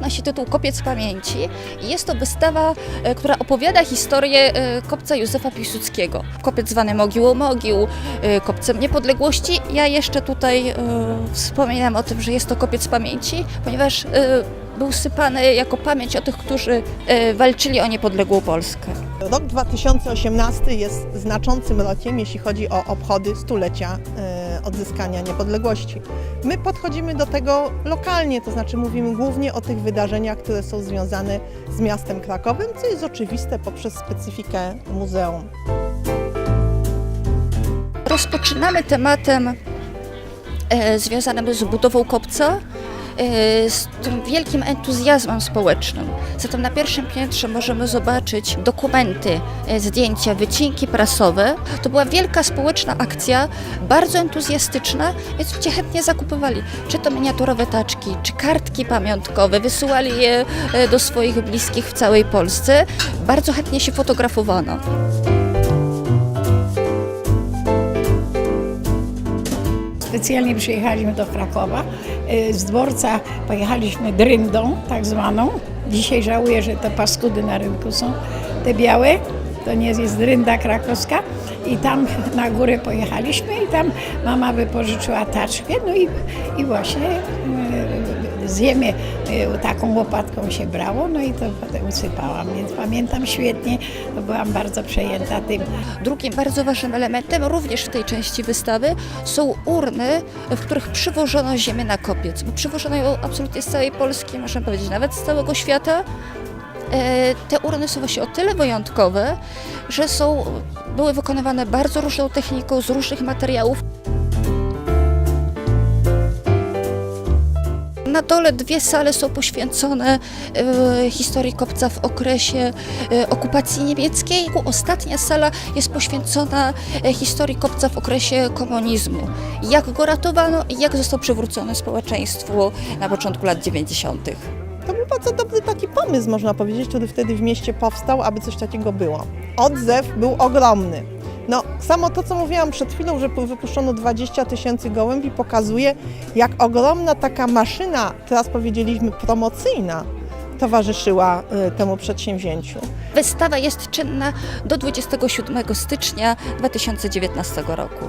nosi tytuł Kopiec Pamięci i jest to wystawa, e, która opowiada historię e, kopca Józefa Piłsudskiego. Kopiec zwany Mogiłą Mogił, e, kopcem niepodległości. Ja jeszcze tutaj wspominam o tym, że jest to kopiec pamięci, ponieważ był sypany jako pamięć o tych, którzy e, walczyli o niepodległą Polskę. Rok 2018 jest znaczącym rokiem, jeśli chodzi o obchody stulecia e, odzyskania niepodległości. My podchodzimy do tego lokalnie, to znaczy mówimy głównie o tych wydarzeniach, które są związane z miastem Krakowem, co jest oczywiste poprzez specyfikę muzeum. Rozpoczynamy tematem e, związanym z budową kopca, z tym wielkim entuzjazmem społecznym. Zatem na pierwszym piętrze możemy zobaczyć dokumenty, e, zdjęcia, wycinki prasowe. To była wielka społeczna akcja, bardzo entuzjastyczna, więc ludzie chętnie zakupywali czy to miniaturowe taczki, czy kartki pamiątkowe, wysyłali je e, do swoich bliskich w całej Polsce. Bardzo chętnie się fotografowano. Specjalnie przyjechaliśmy do Krakowa. Y, Z dworca pojechaliśmy dryndą, tak zwaną. Dzisiaj żałuję, że te paskudy na rynku są te białe. To nie jest drynda krakowska. I tam na górę pojechaliśmy i tam mama wypożyczyła taczkę. No i, i właśnie y, ziemię y, taką łopatką się brało, no i to usypałam. Więc pamiętam świetnie, byłam bardzo przejęta tym. Drugim bardzo ważnym elementem, również w tej części wystawy, są urny, w których przywożono ziemię na kopiec. Przywożono ją absolutnie z całej Polski, można powiedzieć nawet z całego świata. E, Te urny są właśnie o tyle wyjątkowe, że są, były wykonywane bardzo różną techniką, z różnych materiałów. Na dole dwie sale są poświęcone e, historii kopca w okresie e, okupacji niemieckiej. Ostatnia sala jest poświęcona e, historii kopca w okresie komunizmu. Jak go ratowano i jak został przywrócony społeczeństwu na początku lat 90. To był bardzo dobry taki pomysł, można powiedzieć, który wtedy w mieście powstał, aby coś takiego było. Odzew był ogromny. No, samo to, co mówiłam przed chwilą, że wypuszczono 20 tysięcy gołębi, pokazuje, jak ogromna taka maszyna, teraz powiedzieliśmy promocyjna, towarzyszyła y, temu przedsięwzięciu. Wystawa jest czynna do 27 stycznia 2019 roku.